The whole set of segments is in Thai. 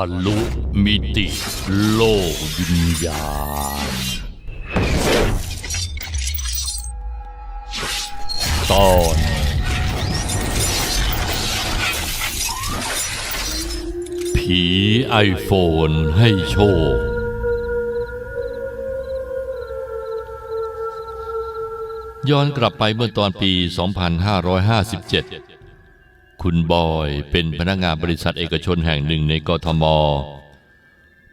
ะลุมิติโลกวิญญาณ ตอนผีไอโฟนให้โชค ย้อนกลับไปเมื่อตอนปี 2557 คุณบอยเป็นพนักงานบริษัทเอกชนแห่งหนึ่งในกทม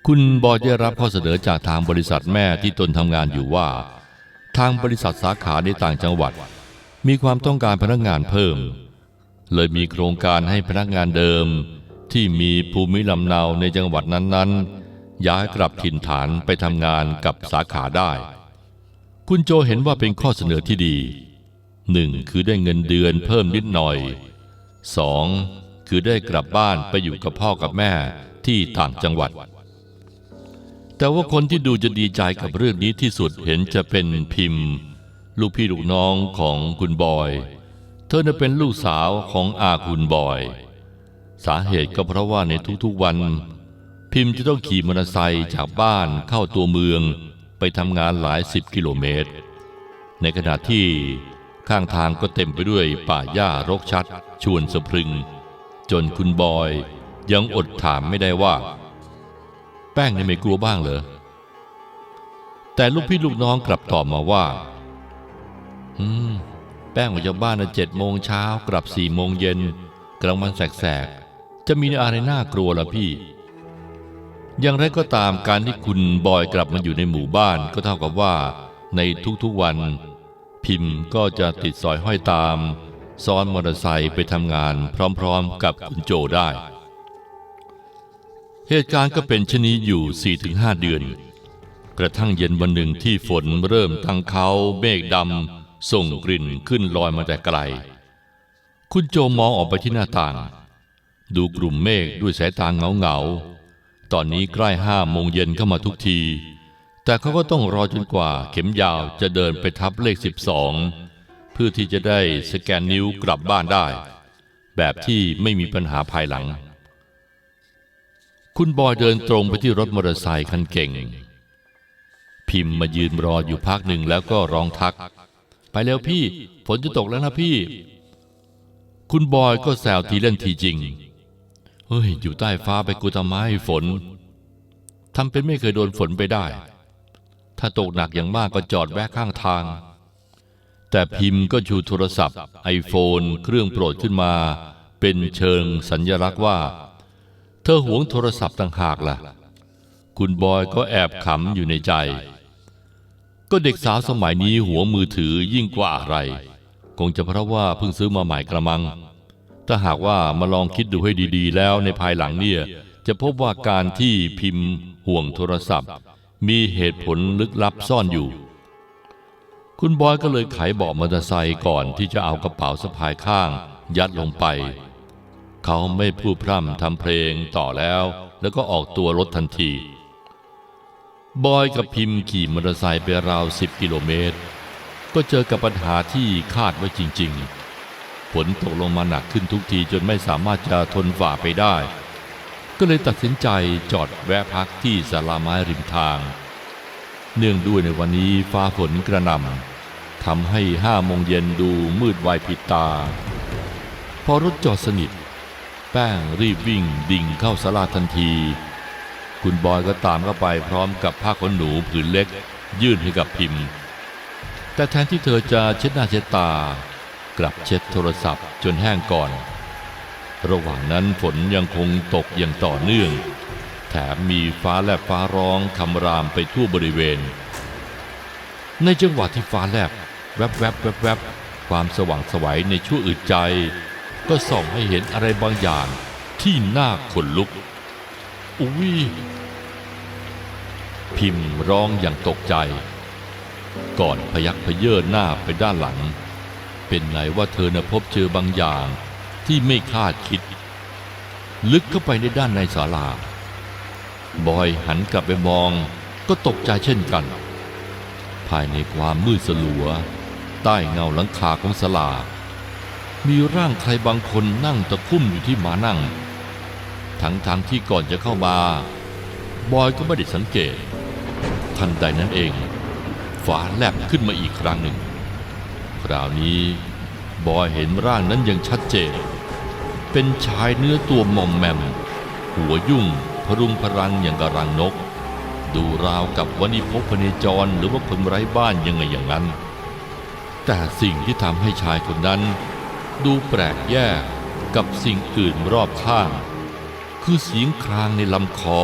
คุณบอยได้รับข้อเสนอจากทางบริษัทแม่ที่ตนทำงานอยู่ว่า ทางบริษัทสาขาในต่างจังหวัด มีความต้องการพนักงานเพิ่ม เลยมีโครงการให้พนักงานเดิม ที่มีภูมิลำเนาในจังหวัดนั้นๆ ย้ายกลับถิ่นฐานไปทำงานกับสาขาได้ คุณโจเห็นว่าเป็นข้อเสนอที่ดีหนึ่งคือได้เงินเดือนเพิ่มนิดหน่อย สองคือได้กลับบ้านไปอยู่กับพ่อกับแม่ที่ต่างจังหวัด แต่ว่าคนที่ดูจะดีใจกับเรื่องนี้ที่สุดเห็นจะเป็นพิมพ์ ลูกพี่ลูกน้องของคุณบอย เธอน่ะเป็นลูกสาวของอาคุณบอย สาเหตุก็เพราะว่าในทุกๆวัน พิมพ์จะต้องขี่มอเตอร์ไซค์จากบ้านเข้าตัวเมือง ไปทำงานหลายสิบกิโลเมตร ในขณะที่ ข้างทางก็เต็มไปด้วยป่าหญ้ารกชัด ชวนสะพรึง จนคุณบอยยังอดถามไม่ได้ว่า แป้งนี่ไม่กลัวบ้างเหรอ แต่ลูกพี่ลูกน้องกลับตอบมาว่า อืม แป้งออกจากบ้านนะเจ็ดโมงเช้ากลับสี่โมงเย็นกลางวันแสกๆ จะมีอะไรน่ากลัวล่ะพี่ อย่างไรก็ตามการที่คุณบอยกลับมาอยู่ในหมู่บ้านก็เท่ากับว่า ในทุกๆวัน พิมพ์ก็จะติดสอยห้อยตาม ซ้อนมอเตอร์ไซค์ไปทำงานพร้อมๆกับคุณโจได้ เหตุการณ์ก็เป็นชนี้อยู่ 4-5 เดือน กระทั่งเย็นวันหนึ่งที่ฝนเริ่มตั้งเขาเมฆดำส่งกลิ่นขึ้นลอยมาแต่ไกล คุณโจมองออกไปที่หน้าต่าง ดูกลุ่มเมฆด้วยสายตาเงาเงาๆตอนนี้ใกล้ห้าโมงเย็นเข้ามาทุกที แต่เขาก็ต้องรอจนกว่าเข็มยาวจะเดินไปทับเลข 12 เพื่อที่จะได้สแกนนิ้วกลับบ้านได้ แบบที่ไม่มีปัญหาภายหลัง คุณบอยเดินตรงไปที่รถมอเตอร์ไซค์คันเก่ง พิมพ์มายืนรออยู่พักหนึ่งแล้วก็ร้องทัก ไปแล้วพี่ฝนจะตกแล้วนะพี่ คุณบอยก็แซวทีเล่นทีจริงเฮ้ยอยู่ใต้ฟ้าไปกูทำไมฝนทำเป็นไม่เคยโดนฝนไปได้ ถ้าตกหนักอย่างมากก็จอดแวะข้างทาง แต่พิมพ์ก็ชูโทรศัพท์ ไอโฟน เครื่องโปรดขึ้นมา เป็นเชิงสัญญลักษณ์ว่า เธอหวงโทรศัพท์ต่างหากล่ะ คุณบอยก็แอบขำอยู่ในใจ ก็เด็กสาวสมัยนี้หัวมือถือยิ่งกว่าอะไร คงจะเพราะว่าเพิ่งซื้อมาใหม่กระมัง ถ้าหากว่ามาลองคิดดูให้ดีๆ แล้วในภายหลังเนี่ยจะพบว่าการที่พิมพ์ห่วงโทรศัพท์ มีเหตุผลลึกลับซ่อนอยู่ คุณบอยก็เลยไขเบาะมอเตอร์ไซค์ก่อนที่จะเอากระเป๋าสะพายข้าง ยัดลงไป เขาไม่พูดพร่ำทำเพลงต่อแล้ว แล้วก็ออกตัวรถทันที บอยกับพิมพ์ขี่มอเตอร์ไซค์ไปราวสิบกิโลเมตร ก็เจอกับปัญหาที่คาดไว้จริง ๆ ฝนตกลงมาหนักขึ้นทุกทีจนไม่สามารถจะทนฝ่าไปได้ ก็เลยตัดสินใจจอดแวะพักที่ศาลาไม้ริมทาง เนื่องด้วยในวันนี้ฟ้าฝนกระหน่ำทำให้ห้าโมงเย็นดูมืดไวผิดตา พอรถจอดสนิท แป้งรีบวิ่งดิ่งเข้าศาลาทันที คุณบอยก็ตามเข้าไปพร้อมกับผ้าขนหนูผืนเล็ก ยื่นให้กับพิมพ์ แต่แทนที่เธอจะเช็ดหน้าเช็ดตากลับเช็ดโทรศัพท์จนแห้งก่อน ระหว่างนั้นฝนยังคงตกอย่างต่อเนื่อง แถมมีฟ้าแลบฟ้าร้องคำรามไปทั่วบริเวณ ในจังหวะที่ฟ้าแลบแวบแวบแวบแวบความสว่างสวัยในชั่วอึดใจ ก็ส่องให้เห็นอะไรบางอย่างที่น่าขนลุก อุ้ยพิมพ์ร้องอย่างตกใจ ก่อนพยักพเยินหน้าไปด้านหลัง เป็นไงว่าเธอนะพบเจอบางอย่าง ที่ไม่คาดคิด ลึกเข้าไปในด้านในศาลา บอยหันกลับไปมองก็ตกใจเช่นกัน ภายในความมืดสลัว ใต้เงาหลังคาของศาลา มีร่างใครบางคนนั่งตะคุ่มอยู่ที่หมานั่ง ทั้งๆทที่ก่อนจะเข้ามา บอยก็ไม่ได้สังเกต ทันใดนั้นเองฝาแลบขึ้นมาอีกครั้งหนึ่ง คราวนี้บอยเห็นร่างนั้นย่างชัดเจน เป็นชายเนื้อตัวหมอมแมมหัวยุ่งพรุงพรังอย่างกระรังนก ดูราวกับวณิพกพเนจรหรือว่าคนไร้บ้านยังไงอย่างนั้น แต่สิ่งที่ทำให้ชายคนนั้น ดูแปลกแยกกับสิ่งอื่นรอบข้าง คือเสียงครางในลำคอ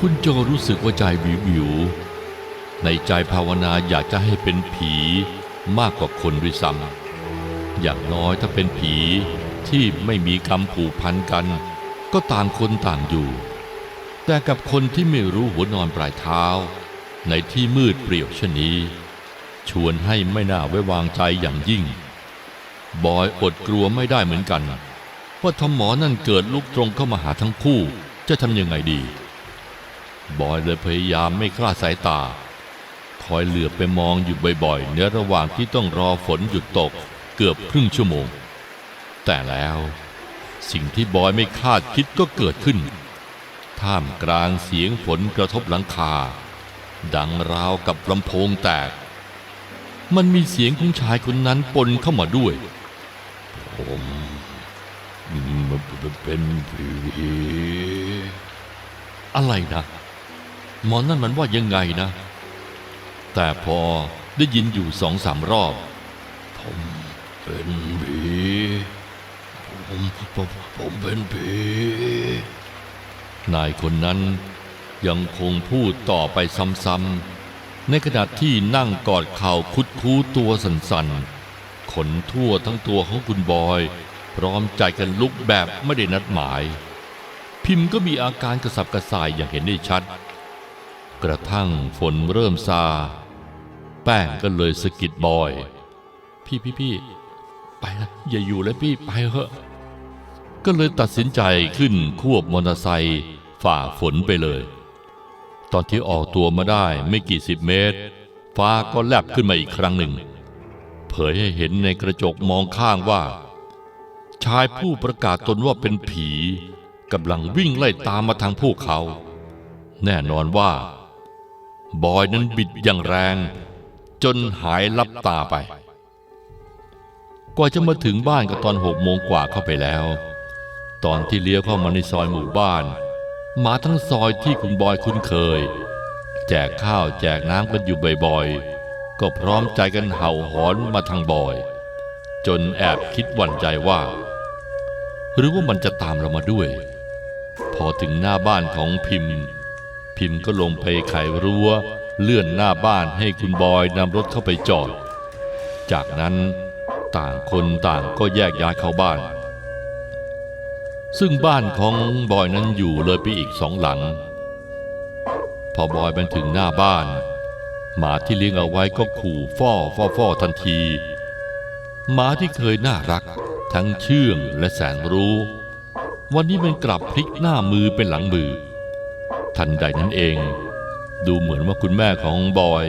คุณโจรู้สึกว่าใจวิววิวในใจภาวนาอยากจะให้เป็นผี มากกว่าคนด้วยซ้ำอย่างน้อยถ้าเป็นผีที่ไม่มีกรรมผูกพันกัน ก็ต่างคนต่างอยู่ แต่กับคนที่ไม่รู้หัวนอนปลายเท้า ในที่มืดเปรี่ยวเช่นนี้ ชวนให้ไม่น่าไว้วางใจอย่างยิ่ง บอยอดกลัวไม่ได้เหมือนกันว่าทำหมอนั่นเกิดลุกตรงเข้ามาหาทั้งคู่จะทำยังไงดี บอยเลยพยายามไม่คลาดสายตา คอยเหลือบไปมองอยู่บ่อยๆ ในระหว่างที่ต้องรอฝนหยุดตกเกือบครึ่งชั่วโมง แต่แล้วสิ่งที่บอยไม่คาดคิดก็เกิดขึ้น ท่ามกลางเสียงฝนกระทบหลังคา ดังราวกับลำโพงแตก มันมีเสียงของชายคนนั้นปนเข้ามาด้วย ผมเป็นผีอะไรนะหมอนั่นมันว่ายังไงนะ แต่พอได้ยินอยู่สองสามรอบ ผมเป็นผีผมผมผมเป็นผีนายคนนั้นยังคงพูดต่อไปซ้ำๆในขณะที่นั่งกอดเข่าคุดคู้ตัวสั่นๆ ขนทั่วทั้งตัวของคุณบอย พร้อมใจกันลุกแบบไม่ได้นัดหมาย พิมพ์ก็มีอาการกระสับกระส่ายอย่างเห็นได้ชัด กระทั่งฝนเริ่มซา แป้งก็เลยสะกิดบอย พี่พี่พี่ไปนะอย่าอยู่แล้วพี่ไปเถอะ ก็เลยตัดสินใจขึ้นควบมอเตอร์ไซค์ฝ่าฝนไปเลย ตอนที่ออกตัวมาได้ไม่กี่สิบเมตร ฟ้าก็แลบขึ้นมาอีกครั้งหนึ่ง เผยให้เห็นในกระจกมองข้างว่า ชายผู้ประกาศตนว่าเป็นผีกำลังวิ่งไล่ตามมาทางพวกเขา แน่นอนว่า บอยนั้นบิดอย่างแรง จนหายลับตาไป กว่าจะมาถึงบ้านก็ตอนหกโมงกว่าเข้าไปแล้ว ตอนที่เลี้ยวเข้ามาในซอยหมู่บ้านหมาทั้งซอยที่คุณบอยคุ้นเคย แจกข้าวแจกน้ำกันอยู่บ่อยๆ ก็พร้อมใจกันเห่าหอนมาทางบอย จนแอบคิดหวั่นใจว่า หรือว่ามันจะตามเรามาด้วย พอถึงหน้าบ้านของพิมพ์ พิมพ์ก็ลงไปไขรั้ว เลื่อนหน้าบ้านให้คุณบอยนำรถเข้าไปจอด จากนั้นต่างคนต่างก็แยกย้ายเข้าบ้าน ซึ่งบ้านของบอยนั้นอยู่เลยไปอีกสองหลัง พอบอยมาถึงหน้าบ้าน หมาที่เลี้ยงเอาไว้ก็ขู่ฟ่อฟ่อฟ่อทันทีหมาที่เคยน่ารัก ทั้งเชื่องและแสนรู้ วันนี้มันกลับพลิกหน้ามือเป็นหลังมือ ทันใดนั้นเอง ดูเหมือนว่าคุณแม่ของบอย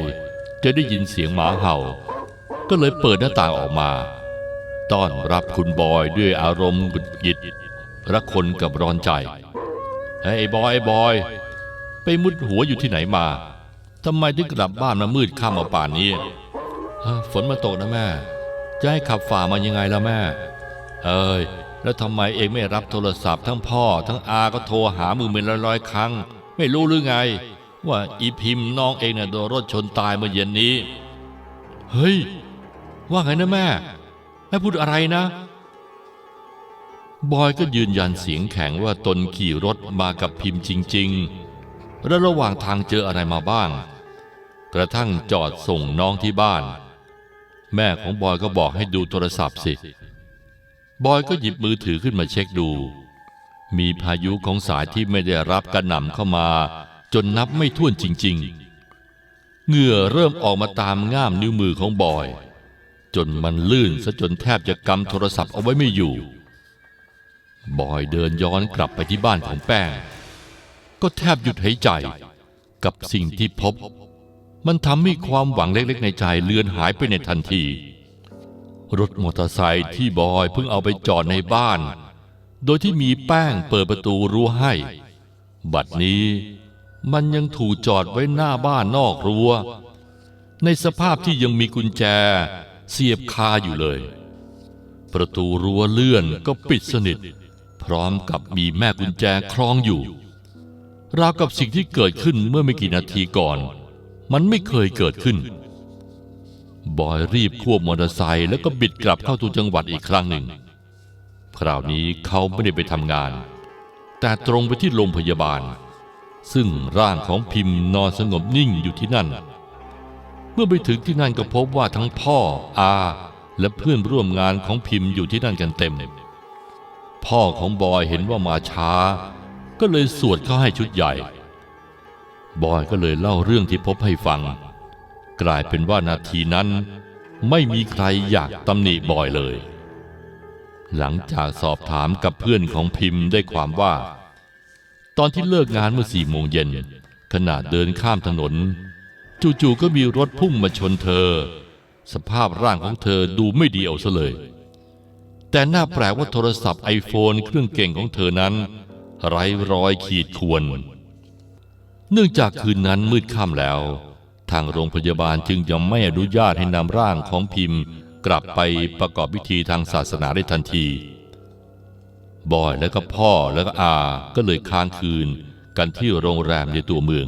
จะได้ยินเสียงหมาเห่า ก็เลยเปิดหน้าต่างออกมาต้อนรับคุณบอยด้วยอารมณ์หงุดหงิดระคนกับร้อนใจเฮ้ยไอ้บอยไอ้บอย ไปมุดหัวอยู่ที่ไหนมาทำไมถึงกลับบ้านมามืดค่ำมาป่านนี้ฝนมาตกนะแม่ จะให้ขับฝ่ามายังไงล่ะแม่ เอ้ยแล้วทำไมเองไม่รับโทรศัพท์ทั้งพ่อ ทั้งอาก็โทรหามือเป็นร้อยๆครั้ง ไม่รู้หรือไง ว่าอีพิมพ์น้องเองเนี่ยโดนรถชนตายเมื่อเย็นนี้ เฮ้ย ว่าไงนะแม่ แม่พูดอะไรนะ บอยก็ยืนยันเสียงแข็งว่าตนขี่รถมากับพิมพ์จริง ๆ และระหว่างทางเจออะไรมาบ้าง กระทั่งจอดส่งน้องที่บ้าน แม่ของบอยก็บอกให้ดูโทรศัพท์สิ บอยก็หยิบมือถือขึ้นมาเช็คดู มีพายุของสายที่ไม่ได้รับกระหน่ำเข้ามา จนนับไม่ถ้วนจริง ๆ เหงื่อเริ่มออกมาตามง่ามนิ้วมือของบอย จนมันลื่นซะจนแทบจะกำโทรศัพท์เอาไว้ไม่อยู่ บอยเดินย้อนกลับไปที่บ้านของแป้ง ก็แทบหยุดหายใจกับสิ่งที่พบ มันทำให้ความหวังเล็กๆ ในใจเลือนหายไปในทันที รถมอเตอร์ไซค์ที่บอยเพิ่งเอาไปจอดในบ้าน โดยที่มีแป้งเปิดประตูรั้วให้ บัดนี้ มันยังถูกจอดไว้หน้าบ้านนอกรั้ว ในสภาพที่ยังมีกุญแจเสียบคาอยู่เลย ประตูรั้วเลื่อนก็ปิดสนิท พร้อมกับมีแม่กุญแจคล้องอยู่ ราวกับสิ่งที่เกิดขึ้นเมื่อไม่กี่นาทีก่อน มันไม่เคยเกิดขึ้น บอยรีบควบมอเตอร์ไซค์แล้วก็บิดกลับเข้าตัวจังหวัดอีกครั้งหนึ่ง คราวนี้เขาไม่ได้ไปทำงาน แต่ตรงไปที่โรงพยาบาล ซึ่งร่างของพิมพ์นอนสงบนิ่งอยู่ที่นั่น เมื่อไปถึงที่นั่นก็พบว่าทั้งพ่ออา และเพื่อนร่วมงานของพิมพ์อยู่ที่นั่นกันเต็ม พ่อของบอยเห็นว่ามาช้า ก็เลยสวดเข้าให้ชุดใหญ่ บอยก็เลยเล่าเรื่องที่พบให้ฟัง กลายเป็นว่านาทีนั้น ไม่มีใครอยากตำหนิบอยเลย หลังจากสอบถามกับเพื่อนของพิมพ์ได้ความว่า ตอนที่เลิกงานเมื่อสี่โมงเย็นขณะเดินข้ามถนน จู่ๆก็มีรถพุ่งมาชนเธอ สภาพร่างของเธอดูไม่ดีเอาซะเลย แต่น่าแปลกว่าโทรศัพท์ไอโฟนเครื่องเก่งของเธอนั้น ไร้รอยขีดข่วน เนื่องจากคืนนั้นมืดค่ำแล้ว ทางโรงพยาบาลจึงยังไม่อนุญาตให้นำร่างของพิมพ์ กลับไปประกอบพิธีทางศาสนาได้ทันที บอยและก็พ่อและก็อาก็เลยค้างคืนกันที่โรงแรมในตัวเมือง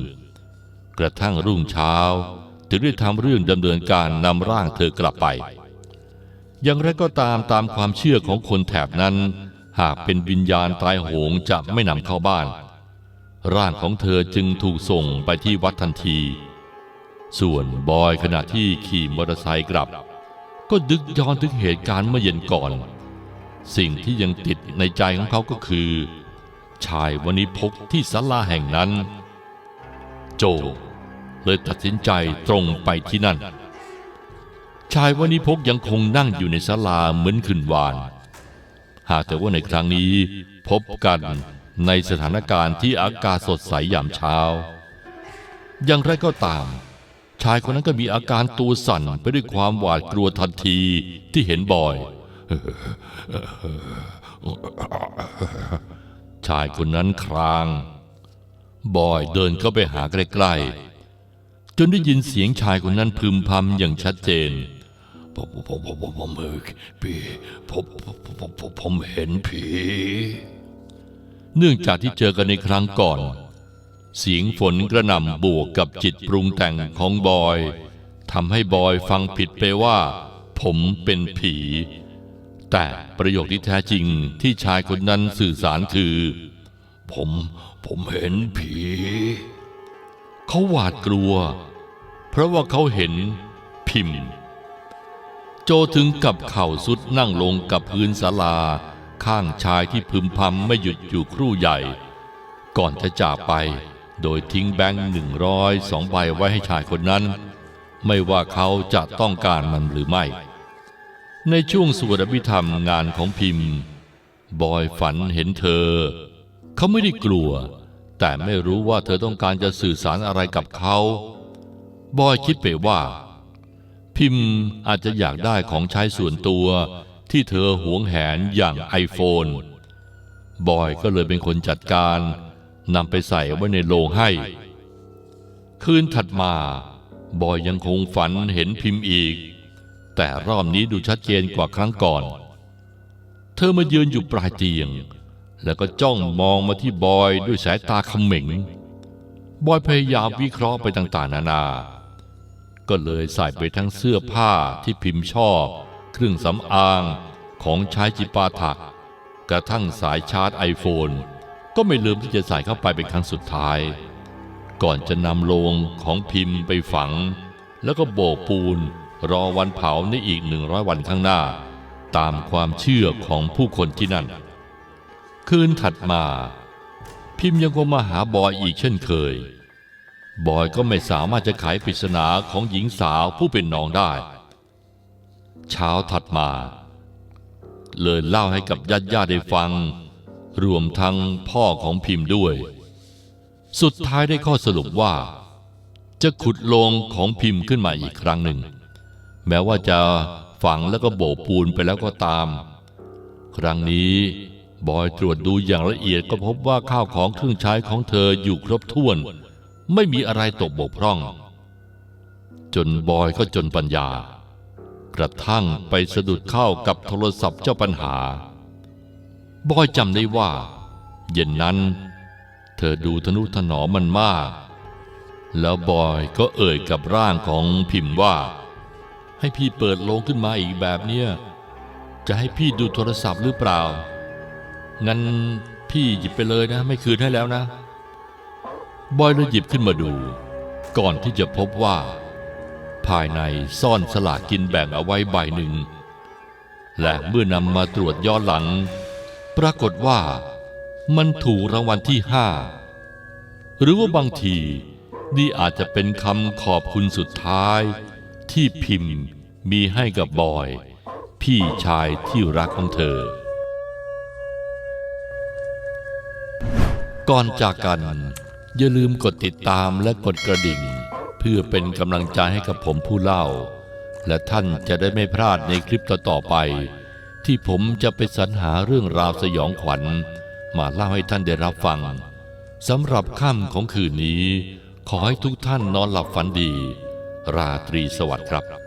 กระทั่งรุ่งเช้า ถึงได้ทำเรื่องดำเนินการนำร่างเธอกลับไป อย่างไรก็ตามตามความเชื่อของคนแถบนั้น หากเป็นวิญญาณตายโหงจะไม่นำเข้าบ้าน ร่างของเธอจึงถูกส่งไปที่วัดทันที ส่วนบอยขณะที่ขี่มอเตอร์ไซค์กลับ ก็ดึกย้อนถึงเหตุการณ์เมื่อเย็นก่อน สิ่งที่ยังติดในใจของเขาก็คือ ชายวันนี้พกที่ศาลาแห่งนั้น โจเลยตัดสินใจตรงไปที่นั่น ชายวันนี้พกยังคงนั่งอยู่ในศาลาเหมือนคืนวาน หากแต่ว่าในครั้งนี้พบกันในสถานการณ์ที่อากาศสดใสยามเช้า อย่างไรก็ตาม ชายคนนั้นก็มีอาการตัวสั่นไปด้วยความหวาดกลัวทันทีที่เห็นบอย ชายคนนั้นคราง บอยเดินเข้าไปหาใกล้ๆ จนได้ยินเสียงชายคนนั้นพึมพำอย่างชัดเจน ผมผมผมผมผีผมผมผมเห็นผี เนื่องจากที่เจอกันในครั้งก่อน เสียงฝนกระหน่ำบวกกับจิตปรุงแต่งของบอยทำให้บอยฟังผิดไปว่า ผมเป็นผี แต่ประโยคที่แท้จริงที่ชายคนนั้นสื่อสารคือ ผมผมเห็นผี เขาหวาดกลัว เพราะว่าเขาเห็นพิมพ์ โจถึงกับเข่าสุดนั่งลงกับพื้นศาลา ข้างชายที่พึมพำไม่หยุดอยู่ครู่ใหญ่ ก่อนจะจากไป โดยทิ้งแบงค์หนึ่งร้อยสองใบไว้ให้ชายคนนั้น ไม่ว่าเขาจะต้องการมันหรือไม่ ในช่วงสวดอภิธรรมงานของพิมพ์ บอยฝันเห็นเธอ เขาไม่ได้กลัว แต่ไม่รู้ว่าเธอต้องการจะสื่อสารอะไรกับเขา บอยคิดไปว่า พิมพ์อาจจะอยากได้ของใช้ส่วนตัวที่เธอหวงแหนอย่างไอโฟน บอยก็เลยเป็นคนจัดการนำไปใส่ไว้ในโลงให้ คืนถัดมา บอยยังคงฝันเห็นพิมพ์อีก แต่รอบนี้ดูชัดเจนกว่าครั้งก่อน เธอมายืนอยู่ปลายเตียง แล้วก็จ้องมองมาที่บอยด้วยสายตาเขม็ง บอยพยายามวิเคราะห์ไปต่างๆ นานา ก็เลยใส่ไปทั้งเสื้อผ้าที่พิมพ์ชอบ เครื่องสำอางของใช้จิปาถะกระทั่งสายชาร์จไอโฟนก็ไม่ลืมที่จะใส่เข้าไปเป็นครั้งสุดท้าย ก่อนจะนำโลงของพิมพ์ไปฝัง แล้วก็โบกปูน รอวันเผาในอีกหนึ่งร้อยวันข้างหน้า ตามความเชื่อของผู้คนที่นั่น คืนถัดมา พิมพ์ยังคงมาหาบอยอีกเช่นเคย บอยก็ไม่สามารถจะไขปริศนาของหญิงสาวผู้เป็นน้องได้ เช้าถัดมา เลยเล่าให้กับญาติญาติได้ฟัง รวมทั้งพ่อของพิมพ์ด้วย สุดท้ายได้ข้อสรุปว่า จะขุดโลงของพิมพ์ขึ้นมาอีกครั้งหนึ่ง แม้ว่าจะฝังแล้วก็โบกปูนไปแล้วก็ตาม ครั้งนี้บอยตรวจดูอย่างละเอียดก็พบว่าข้าวของเครื่องใช้ของเธออยู่ครบถ้วน ไม่มีอะไรตกบกพร่อง จนบอยก็จนปัญญา กระทั่งไปสะดุดเข้ากับโทรศัพท์เจ้าปัญหา บอยจำได้ว่า เย็นนั้น เธอดูทนุถนอมมันมาก แล้วบอยก็เอ่ยกับร่างของพิมพ์ว่า ให้พี่เปิดโลงขึ้นมาอีกแบบเนี้ยจะให้พี่ดูโทรศัพท์หรือเปล่า งั้นพี่หยิบไปเลยนะ ไม่คืนให้แล้วนะ บอยเลยหยิบขึ้นมาดู ก่อนที่จะพบว่า ภายในซ่อนสลากกินแบ่งเอาไว้ใบหนึ่ง และเมื่อนำมาตรวจย้อนหลัง ปรากฏว่ามันถูกรางวัลที่ห้าหรือว่าบางทีนี่อาจจะเป็นคำขอบคุณสุดท้ายที่พิมพ์ มีให้กับบอย พี่ชายที่รักของเธอ ก่อนจากกัน อย่าลืมกดติดตามและกดกระดิ่ง เพื่อเป็นกำลังใจให้กับผมผู้เล่า และท่านจะได้ไม่พลาดในคลิปต่อๆไป ที่ผมจะไปสรรหาเรื่องราวสยองขวัญ มาเล่าให้ท่านได้รับฟังสำหรับค่ำของคืนนี้ ขอให้ทุกท่านนอนหลับฝันดี ราตรีสวัสดิ์ครับ